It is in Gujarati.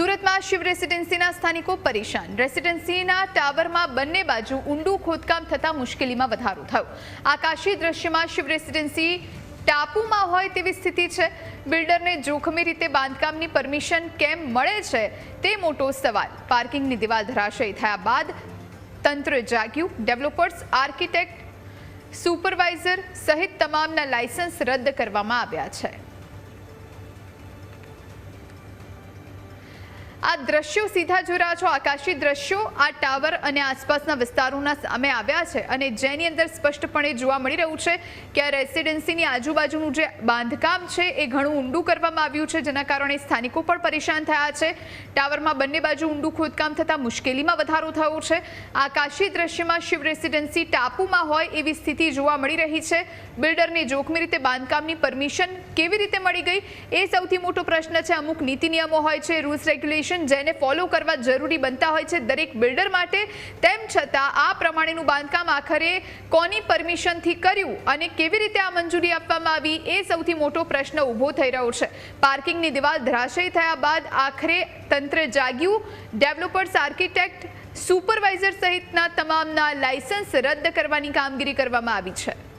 સુરતમાં શિવ રેસિડેન્સીના સ્થાનિકો પરેશાન. રેસિડેન્સીના ટાવરમાં બંને બાજુ ઊંડું ખોદકામ થતાં મુશ્કેલીમાં વધારો થયો. આકાશી દ્રશ્યમાં શિવ રેસિડેન્સી ટાપુમાં હોય તેવી સ્થિતિ છે. બિલ્ડરને જોખમી રીતે બાંધકામની પરમિશન કેમ મળે છે તે મોટો સવાલ. પાર્કિંગની દિવાલ ધરાશયી થયા બાદ તંત્ર જાગ્યું. ડેવલપર્સ, આર્કિટેક્ટ, સુપરવાઇઝર સહિત તમામના લાયસન્સ રદ કરવામાં આવ્યા છે. આ દ્રશ્યો સીધા જોઈ રહ્યા છો. આકાશી દ્રશ્યો આ ટાવર અને આસપાસના વિસ્તારોના સામે આવ્યા છે અને જેની અંદર સ્પષ્ટપણે જોવા મળી રહ્યું છે કે આ રેસિડેન્સીની આજુબાજુનું જે બાંધકામ છે એ ઘણું ઊંડું કરવામાં આવ્યું છે, જેના કારણે સ્થાનિકો પણ પરેશાન થયા છે. ટાવરમાં બંને બાજુ ઊંડું ખોદકામ થતાં મુશ્કેલીમાં વધારો થયો છે. આકાશી દ્રશ્યમાં શિવ રેસિડેન્સી ટાપુમાં હોય એવી સ્થિતિ જોવા મળી રહી છે. બિલ્ડરને જોખમી રીતે બાંધકામની પરમિશન કેવી રીતે મળી ગઈ? એ સૌથી મોટો પ્રશ્ન છે. અમુક નીતિ નિયમો હોય છે, રૂલ્સ, રેગ્યુલેશન જેને ફોલો કરવા જરૂરી બનતા હોય છે દરેક બિલ્ડર માટે. તેમ છતાં આ પ્રમાણેનું બાંધકામ આખરે કોની પરમિશનથી કર્યું અને કેવી રીતે આ મંજૂરી આપવામાં આવી એ સૌથી મોટો પ્રશ્ન ઊભો થઈ રહ્યો છે. પાર્કિંગની દિવાલ ધરાશયી થયા બાદ આખરે તંત્ર જાગ્યું. ડેવલપર્સ આર્કિટેક્ટ સુપરવાઇઝર સહિતના તમામના લાયસન્સ રદ કરવાની કામગીરી કરવામાં આવી છે.